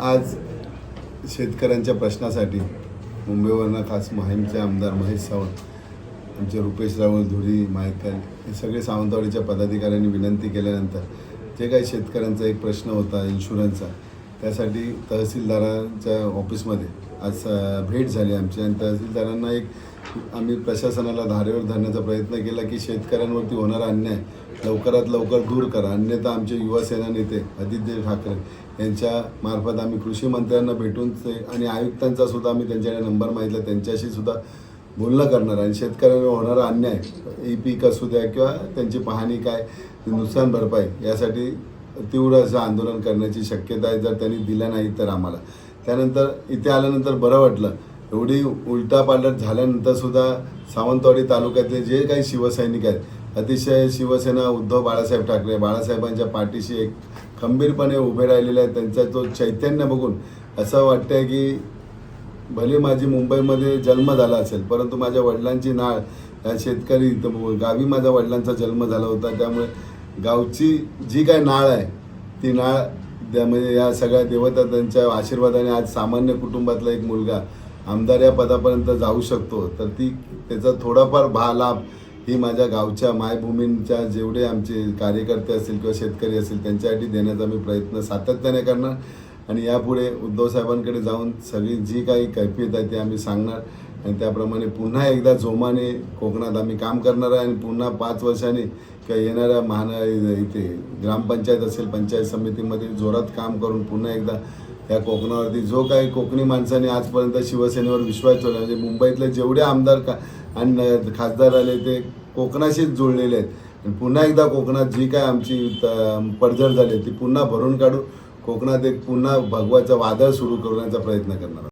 आज शेतकऱ्यांच्या प्रश्नासाठी मुंबईवरनं खास माहीमचे आमदार महेश सावंत आमचे रुपेश रावळ धुरी मायकल हे सगळे सावंतवाडीच्या पदाधिकाऱ्यांनी विनंती केल्यानंतर जे काही शेतकऱ्यांचा एक प्रश्न होता इन्शुरन्सचा त्यासाठी तहसीलदारांच्या ऑफिसमध्ये आज भेट झाली आमची. आणि तहसीलदारांना एक आम्ही प्रशासनाला धारेवर धरण्याचा प्रयत्न केला की शेतकऱ्यांवरती होणारा अन्याय लवकरात लवकर दूर करा. अन्यथा आमचे युवा सेना नेते आदित्य ठाकरे यांच्या मार्फत आम्ही कृषी मंत्र्यांना भेटून आणि आयुक्तांचा सुद्धा आम्ही त्यांच्याकडे नंबर मागितला. त्यांच्याशी सुद्धा बोलणं करणार आणि शेतकऱ्यांवर होणारा अन्याय ई पीक असू द्या किंवा त्यांची पाहणी काय नुकसान भरपाई यासाठी तीव्र असं आंदोलन करण्याची शक्यता आहे जर त्यांनी दिलं नाही तर आम्हाला. त्यानंतर इथे आल्यानंतर बरं वाटलं. एवढी उलटापालट झाल्यानंतर सुद्धा सावंतवाडी तालुक्यातले जे काही शिवसैनिक आहेत अतिशय शिवसेना उद्धव बाळासाहेब ठाकरे बाळासाहेबांच्या पाठीशी एक खंबीरपणे उभे राहिलेले आहेत त्यांचा तो चैतन्य बघून असं वाटतंय की भले माझी मुंबईमध्ये जन्म झाला असेल परंतु माझ्या वडिलांची नाळ या शेतकरी इथं गावी माझ्या वडिलांचा जन्म झाला होता त्यामुळे गावची जी काय नाळ आहे ती नाळ त्या म्हणजे या सगळ्या देवता त्यांच्या आशीर्वादाने आज सामान्य कुटुंबातला एक मुलगा आमदार या पदापर्यंत जाऊ शकतो. तर ती त्याचा थोडाफार भा लाभ ही माझ्या गावच्या मायभूमींच्या जेवढे आमचे कार्यकर्ते असतील किंवा शेतकरी असतील त्यांच्यासाठी देण्याचा मी प्रयत्न सातत्याने करणार. आणि यापुढे उद्धव साहेबांकडे जाऊन सगळी जी काही कैफियत आहे ती आम्ही सांगणार. आणि त्याप्रमाणे पुन्हा एकदा जोमाने कोकणात आम्ही काम करणार आहे आणि पुन्हा पाच वर्षांनी किंवा येणाऱ्या महाना इथे ग्रामपंचायत असेल पंचायत समितीमध्ये जोरात काम करून पुन्हा एकदा या कोकणावरती जो काही कोकणी माणसाने आजपर्यंत शिवसेनेवर विश्वास ठेवला म्हणजे मुंबईतले जेवढे आमदार का आणि खासदार आले ते कोकणाशीच जुळलेले आहेत आणि पुन्हा एकदा कोकणात जी काय आमची पडझड झाली ती पुन्हा भरून काढू कोकणात एक पुन्हा भगवाचं वादळ सुरू करण्याचा प्रयत्न करणार आहोत.